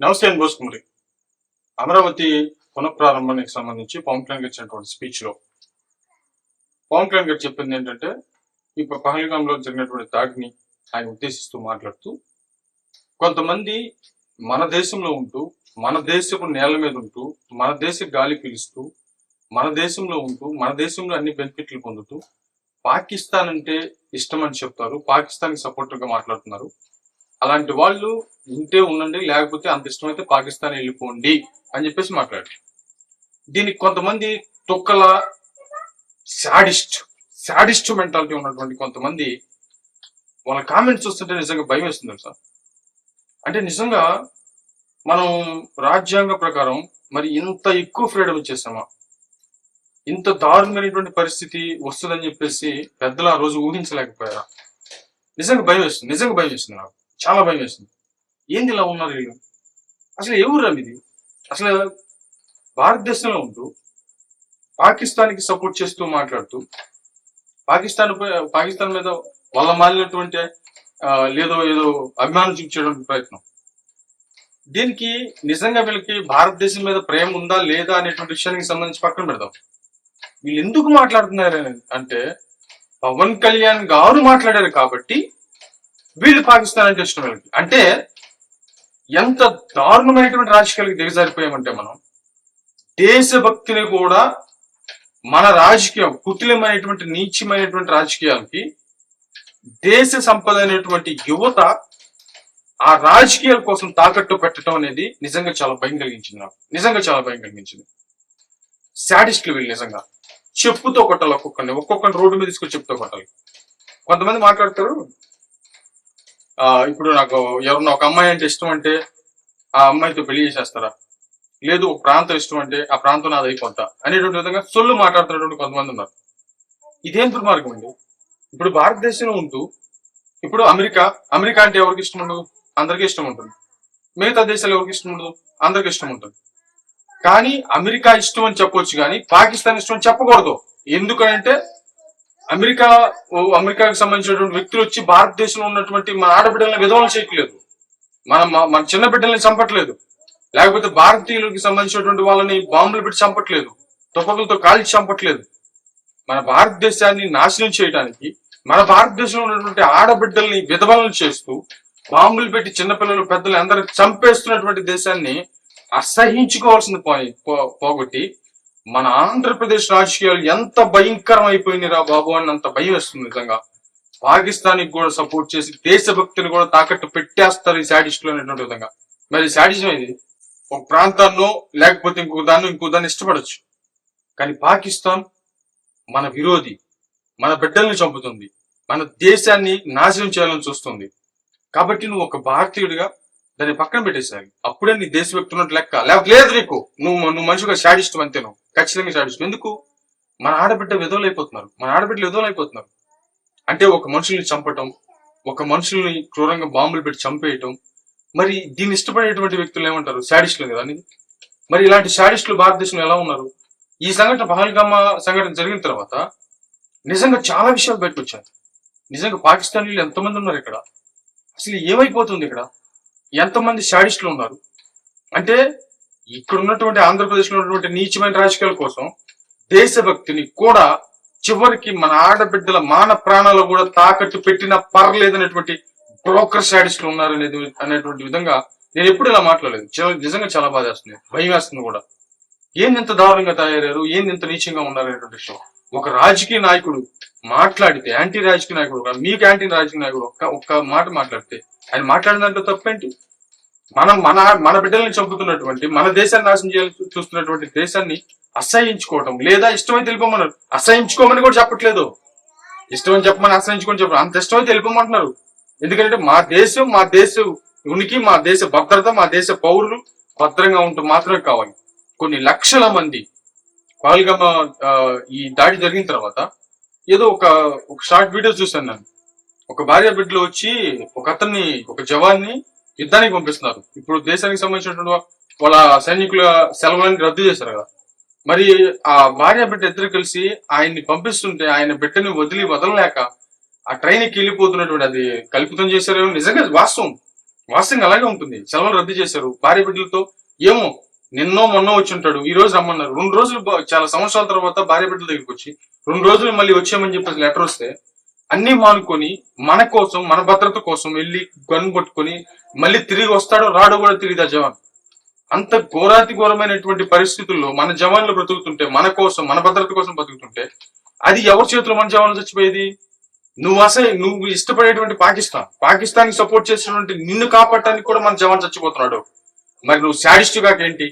నమస్తే అండి బోసుకుమరి అమరావతి పునఃప్రారంభానికి సంబంధించి పవన్ కళ్యాణ్ గారు ఇచ్చినటువంటి స్పీచ్లో. పవన్ కళ్యాణ్ గారు చెప్పింది ఏంటంటే ఇప్పుడు పహల్గాంలో జరిగినటువంటి దాడిని ఆయన ఉద్దేశిస్తూ మాట్లాడుతూ కొంతమంది మన దేశంలో ఉంటూ మన దేశపు నేల మీద ఉంటూ మన దేశ గాలి పీలుస్తూ మన దేశంలో ఉంటూ మన దేశంలో అన్ని బెనిఫిట్లు పొందుతూ పాకిస్తాన్ అంటే ఇష్టం అని చెప్తారు పాకిస్తాన్ సపోర్ట్గా మాట్లాడుతున్నారు. అలాంటి వాళ్ళు ఉంటే ఉండండి లేకపోతే అంత ఇష్టమైతే పాకిస్తాన్ వెళ్ళిపోండి అని చెప్పేసి మాట్లాడారు. దీనికి కొంతమంది తొక్కల శాడిస్ట్ శాడిస్ట్ మెంటాలిటీ ఉన్నటువంటి కొంతమంది వాళ్ళ కామెంట్స్ చూస్తుంటే నిజంగా భయం వేస్తుంది సార్ అంటే నిజంగా మనం రాజ్యాంగ ప్రకారం మరి ఇంత ఎక్కువ ఫ్రీడమ్ ఇచ్చేసామా? ఇంత దారుణమైనటువంటి పరిస్థితి వస్తుందని చెప్పేసి పెద్దలు ఆ రోజు ఊహించలేకపోయారా? నిజంగా భయం వేస్తుంది నిజంగా భయం వేస్తుంది నాకు. చాలా భయం వేస్తుంది. ఏంది ఇలా ఉన్నారు వీళ్ళు? అసలు ఎవరు ఇది అసలు భారతదేశంలో ఉంటూ పాకిస్తాన్కి సపోర్ట్ చేస్తూ మాట్లాడుతూ పాకిస్తాన్ పాకిస్తాన్ మీద వాళ్ళ మాలినటువంటి లేదో ఏదో అభిమానం చూపించేటువంటి ప్రయత్నం. దీనికి నిజంగా వీళ్ళకి భారతదేశం మీద ప్రేమ ఉందా లేదా అనేటువంటి విషయానికి సంబంధించి పక్కన పెడదాం. వీళ్ళు ఎందుకు మాట్లాడుతున్నారు అంటే పవన్ కళ్యాణ్ గారు మాట్లాడారు కాబట్టి వీళ్ళు పాకిస్తాన్ అంటే ఇష్టం వీళ్ళకి. అంటే ఎంత దారుణమైనటువంటి రాజకీయాలకు దిగజారిపోయామంటే మనం దేశభక్తిని కూడా మన రాజకీయం కుటిలమైనటువంటి నీచమైనటువంటి రాజకీయాలకి దేశ సంపద అనేటువంటి యువత ఆ రాజకీయాల కోసం తాకట్టు పెట్టడం అనేది నిజంగా చాలా భయం కలిగించింది నాకు. నిజంగా చాలా భయం కలిగించింది. శాడిస్టులు వీళ్ళు నిజంగా. చెప్పుతో కొట్టాలి ఒక్కొక్కరిని. ఒక్కొక్కరిని రోడ్డు మీద తీసుకొని చెప్పుతో కొట్టాలి. కొంతమంది మాట్లాడతారు ఇప్పుడు నాకు ఎవరన్నా ఒక అమ్మాయి అంటే ఇష్టం అంటే ఆ అమ్మాయితో పెళ్ళి చేసేస్తారా? లేదు ఒక ప్రాంతం ఇష్టం అంటే ఆ ప్రాంతం నాది అయిపోతా అనేటువంటి విధంగా సొల్లు మాట్లాడుతున్నటువంటి కొంతమంది ఉన్నారు. ఇదేం దుర్మార్గం అండి? ఇప్పుడు భారతదేశంలో ఉంటూ ఇప్పుడు అమెరికా అమెరికా అంటే ఎవరికి ఇష్టం ఉండదు? అందరికీ ఇష్టం ఉంటుంది. మిగతా దేశాలు ఎవరికి ఇష్టం ఉండదు? అందరికి ఇష్టం ఉంటుంది. కానీ అమెరికా ఇష్టం అని చెప్పొచ్చు కానీ పాకిస్తాన్ ఇష్టం అని చెప్పకూడదు. ఎందుకంటే అమెరికా ఓ సంబంధించినటువంటి వ్యక్తులు వచ్చి భారతదేశంలో ఉన్నటువంటి మన ఆడబిడ్డలను విధవలు చేయట్లేదు. మన మన- చిన్న బిడ్డల్ని చంపట్లేదు. లేకపోతే భారతీయులకి సంబంధించినటువంటి వాళ్ళని బాంబులు పెట్టి చంపట్లేదు. తుపకులతో కాల్చి చంపట్లేదు. మన భారతదేశాన్ని నాశనం చేయడానికి మన భారతదేశంలో ఉన్నటువంటి ఆడబిడ్డల్ని విధవలను చేస్తూ బాంబులు పెట్టి చిన్నపిల్లలు పెద్దలు అందరికి చంపేస్తున్నటువంటి దేశాన్ని అసహించుకోవాల్సింది పోయి పోగొట్టి మన ఆంధ్రప్రదేశ్ రాజకీయాలు ఎంత భయంకరం అయిపోయినరా బాబు అని అంత భయం వేస్తుంది నిజంగా. పాకిస్తాన్ కూడా సపోర్ట్ చేసి దేశభక్తిని కూడా తాకట్టు పెట్టేస్తారు ఈ శాడిస్టులు అనేటువంటి విధంగా. మరి శాడిజం ఇది ఒక ప్రాంతాన్నో లేకపోతే ఇంకొక దాన్ని ఇంకో దాన్ని ఇష్టపడచ్చు. కానీ పాకిస్తాన్ మన విరోధి మన బిడ్డల్ని చంపుతుంది. మన దేశాన్ని నాశనం చేయాలని చూస్తుంది. కాబట్టి నువ్వు ఒక భారతీయుడిగా దాన్ని పక్కన పెట్టేసాయి అప్పుడే నీ దేశభక్తి ఉన్నట్టు లెక్క. లేకపోతే లేదు నీకు నువ్వు నువ్వు మనిషిగా శాడిస్ట్ అంతే నువ్వు. ఖచ్చితంగా శాడిస్ట్ ఎందుకు? మన ఆడబిడ్డ విధవులు అయిపోతున్నారు. మన ఆడబిడ్డలు విధవులు అయిపోతున్నారు. అంటే ఒక మనుషుల్ని చంపటం ఒక మనుషుల్ని క్రూరంగా బాంబులు పెట్టి చంపేయటం. మరి దీన్ని ఇష్టపడేటువంటి వ్యక్తులు ఏమంటారు? శాడిస్టులు కదా అని మరి ఇలాంటి శాడిస్టులు భారతదేశంలో ఎలా ఉన్నారు? ఈ సంఘటన పహల్గామా సంఘటన జరిగిన తర్వాత నిజంగా చాలా విషయాలు బయటకు వచ్చాయి. నిజంగా పాకిస్తానీలు ఎంతమంది ఉన్నారు ఇక్కడ? అసలు ఏమైపోతుంది ఇక్కడ? ఎంతమంది శాడిస్టులు ఉన్నారు. అంటే ఇక్కడ ఉన్నటువంటి ఆంధ్రప్రదేశ్లో ఉన్నటువంటి నీచమైన రాజకీయాల కోసం దేశభక్తిని కూడా చివరికి మన ఆడబిడ్డల మాన ప్రాణాలు కూడా తాకట్టు పెట్టినా పర్లేదనేటువంటి బ్రోకర్ శాడిస్టులు ఉన్నారు అనేది అనేటువంటి విధంగా నేను ఎప్పుడు ఇలా మాట్లాడలేదు. నిజంగా చాలా బాధ వేస్తుంది. భయం వేస్తుంది కూడా. ఏంది ఇంత దారుణంగా తయారయ్యారు? ఏంది ఇంత నీచంగా ఉన్నారు అనేటువంటి విషయం. ఒక రాజకీయ నాయకుడు మాట్లాడితే యాంటీ రాజకీయ నాయకుడు మీకు యాంటీ రాజకీయ నాయకుడు ఒక్క ఒక్క మాట మాట్లాడితే ఆయన మాట్లాడిన దాంట్లో తప్పేంటి? మనం మన మన బిడ్డల్ని చంపుతున్నటువంటి మన దేశాన్ని నాశనం చేయాలని చూస్తున్నటువంటి దేశాన్ని అసహించుకోవటం లేదా ఇష్టమైతే వెళ్ళిపోమన్నారు. అసహించుకోమని కూడా చెప్పట్లేదు. ఇష్టమని చెప్పమని అసహించుకొని చెప్పరు. అంత ఇష్టమైతే వెళ్ళిపోమంటున్నారు. ఎందుకంటే మా దేశం మా దేశ ఉనికి మా దేశ భద్రత మా దేశ పౌరులు భద్రంగా ఉంటూ మాత్రమే కావాలి. కొన్ని లక్షల మంది పాల్గమ ఈ దాడి జరిగిన తర్వాత ఏదో ఒక ఒక షార్ట్ వీడియో చూశాను నేను. ఒక భార్య బిడ్డలు వచ్చి ఒక అతన్ని ఒక జవాన్ని యుద్ధానికి పంపిస్తున్నారు. ఇప్పుడు దేశానికి సంబంధించినటువంటి వాళ్ళ సైనికుల సెలవులని రద్దు చేశారు కదా. మరి ఆ భార్య బిడ్డ ఇద్దరు కలిసి ఆయన్ని పంపిస్తుంటే ఆయన బిడ్డని వదిలి వదలలేక ఆ ట్రైన్కి వెళ్ళిపోతున్నటువంటి అది కల్పితం చేశారేమో నిజంగా వాస్తవం. వాస్తవంగా అలాగే ఉంటుంది. సెలవులు రద్దు చేశారు. భార్య బిడ్డలతో ఏమో నిన్నో మొన్నో వచ్చి ఉంటాడు. ఈ రోజు రమ్మన్నారు. రెండు రోజులు చాలా సంవత్సరాల తర్వాత భార్య బిడ్డల దగ్గరికి వచ్చి రెండు రోజులు మళ్ళీ వచ్చామని చెప్పేసి లెటర్ వస్తే అన్ని మానుకొని మన కోసం మన భద్రత కోసం వెళ్ళి గన్ పట్టుకొని మళ్ళీ తిరిగి వస్తాడో రాడో కూడా తిరిగి ఆ జవాన్. అంత ఘోరాతి ఘోరమైనటువంటి పరిస్థితుల్లో మన జవాన్లు బ్రతుకుతుంటే మన కోసం మన భద్రత కోసం బతుకుతుంటే అది ఎవరి చేతిలో మన జవాన్లు చచ్చిపోయేది? నువ్వు అసలు నువ్వు ఇష్టపడేటువంటి పాకిస్తాన్. పాకిస్తాన్కి సపోర్ట్ చేసినటువంటి నిన్ను కాపాడటానికి కూడా మన జవాన్ చచ్చిపోతున్నాడు. మరి నువ్వు శాడిస్ట్గా ఏంటి?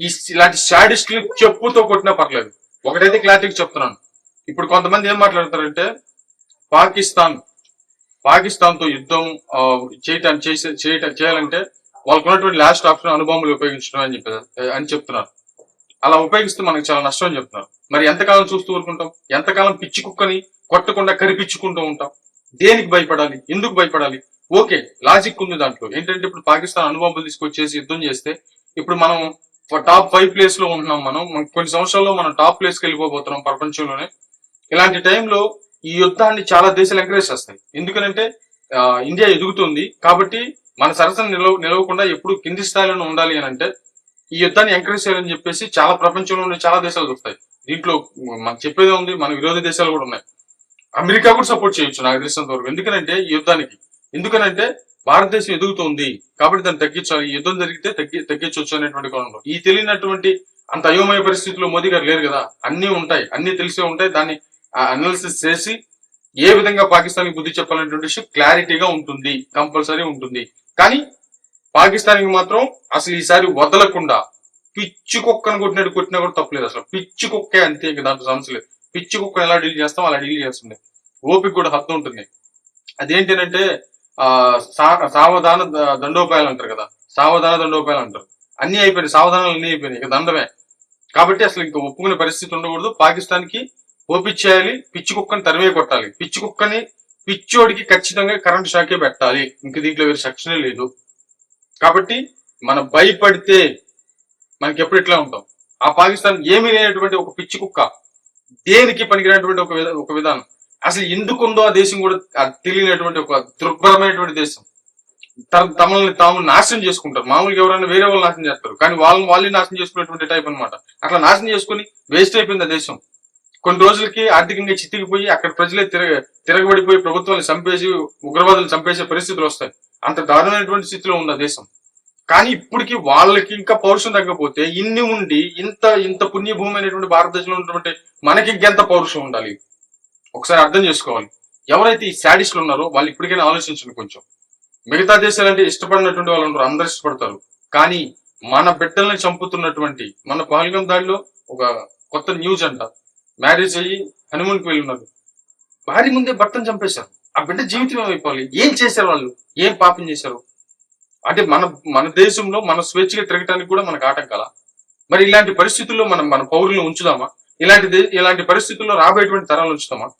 ఈ ఇలాంటి శాడిస్ట్ చెప్పుతో కొట్టినా పర్లేదు. ఒకటైతే క్లారిటీకి చెప్తున్నాను. ఇప్పుడు కొంతమంది ఏం మాట్లాడతారంటే పాకిస్తాన్ పాకిస్తాన్తో యుద్ధం చేయటం చేసే చేయటం చేయాలంటే వాళ్ళకు ఉన్నటువంటి లాస్ట్ ఆప్షన్ అనుభవములు ఉపయోగించడం అని చెప్పి అని చెప్తున్నారు. అలా ఉపయోగిస్తే మనకు చాలా నష్టం అని చెప్తున్నారు. మరి ఎంతకాలం చూస్తూ ఊరుకుంటాం? ఎంతకాలం పిచ్చి కుక్కని కొట్టకుండా కరిపించుకుంటూ ఉంటాం? దేనికి భయపడాలి? ఎందుకు భయపడాలి? ఓకే లాజిక్ ఉంది దాంట్లో. ఏంటంటే ఇప్పుడు పాకిస్తాన్ అనుభవాలు తీసుకొచ్చేసి యుద్ధం చేస్తే ఇప్పుడు మనం టాప్ ఫైవ్ ప్లేస్లో ఉంటున్నాం మనం. కొన్ని సంవత్సరాల్లో మనం టాప్ ప్లేస్కి వెళ్ళిపోతున్నాం ప్రపంచంలోనే. ఇలాంటి టైంలో ఈ యుద్ధాన్ని చాలా దేశాలు ఎంకరేజ్ చేస్తాయి. ఎందుకంటే ఇండియా ఎదుగుతుంది కాబట్టి మన సరసన నిలవ నిలవకుండా ఎప్పుడు కింది స్థాయిలో ఉండాలి అని అంటే ఈ యుద్ధాన్ని ఎంకరేజ్ చేయాలని చెప్పేసి చాలా ప్రపంచంలో ఉండే చాలా దేశాలు దొరుకుతాయి. దీంట్లో మనం చెప్పేదే ఉంది మన విరోధ దేశాలు కూడా ఉన్నాయి. అమెరికా కూడా సపోర్ట్ చేయొచ్చు నాకు తెలిసినంత వరకు. ఎందుకనంటే ఈ యుద్ధానికి. ఎందుకనంటే భారతదేశం ఎదుగుతుంది కాబట్టి దాన్ని తగ్గించాలి. యుద్ధం జరిగితే తగ్గి తగ్గించవచ్చు అనేటువంటి కోణంలో. ఈ తెలియనటువంటి అంత అయోమయ పరిస్థితుల్లో మోదీ గారు లేరు కదా. అన్ని ఉంటాయి. అన్ని తెలిసే ఉంటాయి. దాన్ని అనాలిసిస్ చేసి ఏ విధంగా పాకిస్తాన్ బుద్ధి చెప్పాలనేటువంటి విషయం క్లారిటీగా ఉంటుంది. కంపల్సరీ ఉంటుంది. కానీ పాకిస్తాన్కి మాత్రం అసలు ఈసారి వదలకుండా పిచ్చి కుక్కను కొట్టినట్టు కొట్టినా కూడా తప్పలేదు అసలు. పిచ్చి కుక్కే అంతే ఇంకా దాంట్లో సమస్య లేదు. పిచ్చి కుక్క ఎలా డీల్ చేస్తాం అలా డీల్ చేస్తుంది ఓపిక కూడా హద్దు ఉంటుంది. అదేంటంటే ఆ సా- సావధాన దండోపాయాలు అంటారు కదా. సావధాన దండోపాయాలు అంటారు. అన్ని అయిపోయినాయి. సావధానాలు అన్ని అయిపోయినాయి. ఇక దండమే. కాబట్టి అసలు ఇంకా ఒప్పుకునే పరిస్థితి ఉండకూడదు. పాకిస్తాన్కి పిచ్చి కుక్కని తరిమే కొట్టాలి. పిచ్చి కుక్కని పిచ్చోడికి ఖచ్చితంగా కరెంట్ షాకే పెట్టాలి. ఇంక దీంట్లో వేరే సెక్షనే లేదు. కాబట్టి మనం భయపడితే మనకి ఎప్పుడు ఇట్లా ఉంటాం. ఆ పాకిస్తాన్ ఏమీ లేనటువంటి ఒక పిచ్చి కుక్క దేనికి పనికిరానటువంటి ఒక ఒక విధానం? అసలు ఎందుకుందో ఆ దేశం కూడా తెలియనటువంటి ఒక దుర్భరమైనటువంటి దేశం. తమల్ని తాము నాశనం చేసుకుంటారు. మామూలుగా ఎవరైనా వేరే వాళ్ళు నాశనం చేస్తారు. కానీ వాళ్ళని వాళ్ళే నాశనం చేసుకునేటువంటి టైప్ అన్నమాట. అట్లా నాశనం చేసుకుని వేస్ట్ అయిపోయింది ఆ దేశం. కొన్ని రోజులకి ఆర్థికంగా చితికిపోయి అక్కడ ప్రజలే తిరగ తిరగబడిపోయి ప్రభుత్వాన్ని చంపేసి ఉగ్రవాదులు చంపేసే పరిస్థితులు వస్తాయి. అంత దారుణమైనటువంటి స్థితిలో ఉంది దేశం. కానీ ఇప్పటికి వాళ్ళకి ఇంకా పౌరుషం తగ్గపోతే ఇన్ని ఉండి ఇంత ఇంత పుణ్యభూమి అయినటువంటి భారతదేశంలో ఉన్నటువంటి మనకి ఇంకెంత పౌరుషం ఉండాలి? ఒకసారి అర్థం చేసుకోవాలి. ఎవరైతే ఈ శాడిస్టులు ఉన్నారో వాళ్ళు ఇప్పటికైనా ఆలోచించండి కొంచెం. మిగతా దేశాలంటే ఇష్టపడినటువంటి వాళ్ళు ఉండరు అందరు ఇష్టపడతారు. కానీ మన బిడ్డల్ని చంపుతున్నటువంటి మన పహల్గం దాడిలో ఒక కొత్త న్యూస్ అంట. మ్యారేజ్ అయ్యి హనుమూన్కి వెళ్ళినారు ఉన్నారు భార్య ముందే భర్తను చంపేశారు. ఆ బిడ్డ జీవితం ఏమైపోవాలి? ఏం చేశారు వాళ్ళు? ఏం పాపం చేశారు? అంటే మన మన దేశంలో మన స్వేచ్ఛగా తిరగటానికి కూడా మనకు ఆటంకాల మరి ఇలాంటి పరిస్థితుల్లో మనం మన పౌరులను ఉంచుదామా? ఇలాంటి ఇలాంటి పరిస్థితుల్లో రాబోయేటువంటి తరాలు ఉంచుతామా?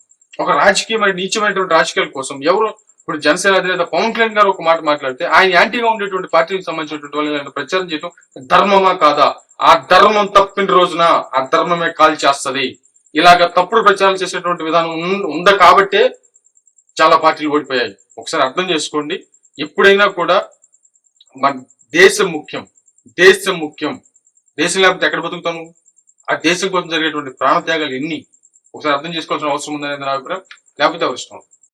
ఒక రాజకీయమైన నీచమైనటువంటి రాజకీయాల కోసం ఎవరు ఇప్పుడు జనసేన అధినేత పవన్ కళ్యాణ్ గారు ఒక మాట మాట్లాడితే ఆయన యాంటీగా ఉండేటువంటి పార్టీకి సంబంధించినటువంటి వాళ్ళు ఇలాంటి ప్రచారం చేయడం ధర్మమా కాదా? ఆ ధర్మం తప్పిన రోజున ఆ ధర్మమే కాల్ చేస్తది. ఇలాగ తప్పుడు ప్రచారం చేసేటువంటి విధానం ఉన్- ఉందా కాబట్టే చాలా పార్టీలు ఓడిపోయాయి. ఒకసారి అర్థం చేసుకోండి. ఎప్పుడైనా కూడా మన దేశం ముఖ్యం దేశం ముఖ్యం. దేశం లేకపోతే ఎక్కడ బతుకుతాను ఆ దేశం కోసం జరిగేటువంటి ప్రాణత్యాగాలు ఎన్ని? ఒకసారి అర్థం చేసుకోవాల్సిన అవసరం ఉందనేది నా అభిప్రాయం. లేకపోతే అవసరం